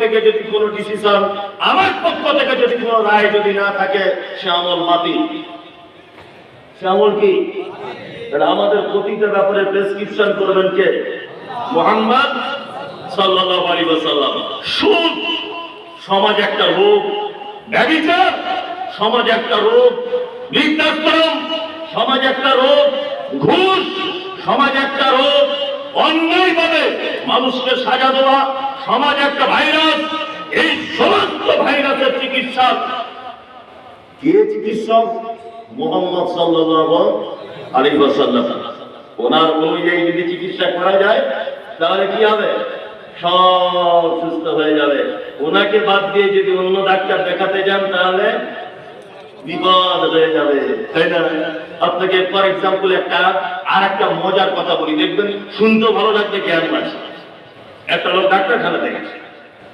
থেকে যদি কোনো ডিসিশন আমার পক্ষ থেকে যদি কোনো রায় যদি না থাকে, সে আমল মাতি সে আমল কি? আমাদের প্রতিটা ব্যাপারে প্রেসক্রিপশন করবেন কে? মোহাম্মদ সাল্লাল্লাহু আলাইহি ওয়াসাল্লাম। সুদ সমাজ একটা রোগ, ব্যভিচার সমাজ একটা রোগ, বৃদ্ধাশ্রম সমাজ একটা রোগ, ঘুষ সমাজ একটা রোগ, অন্যায়ভাবে মানুষকে সাজা দেওয়া সমাজ একটা ভাইরাস। এই সমস্ত ভাইরাসের চিকিৎসা কে চিকিৎসক? মোহাম্মদ আলাইহি ওয়াসাল্লাম। ওনার অনুযায়ী যদি চিকিৎসা করা যায়, তাহলে কি হবে? সব সুস্থ হয়ে যাবে। ওনাকে বাদ দিয়ে যদি অন্য ডাক্তার দেখাতে যান, তাহলে বিপদ হয়ে যাবে। তাই না? আপনাকে ফর এক্সাম্পল একটা আর একটা মজার কথা বলি। দেখবেন শুনতে ভালো লাগবে, জ্ঞান পাচ্ছে একটা লোক ডাক্তারখানা দেখেছে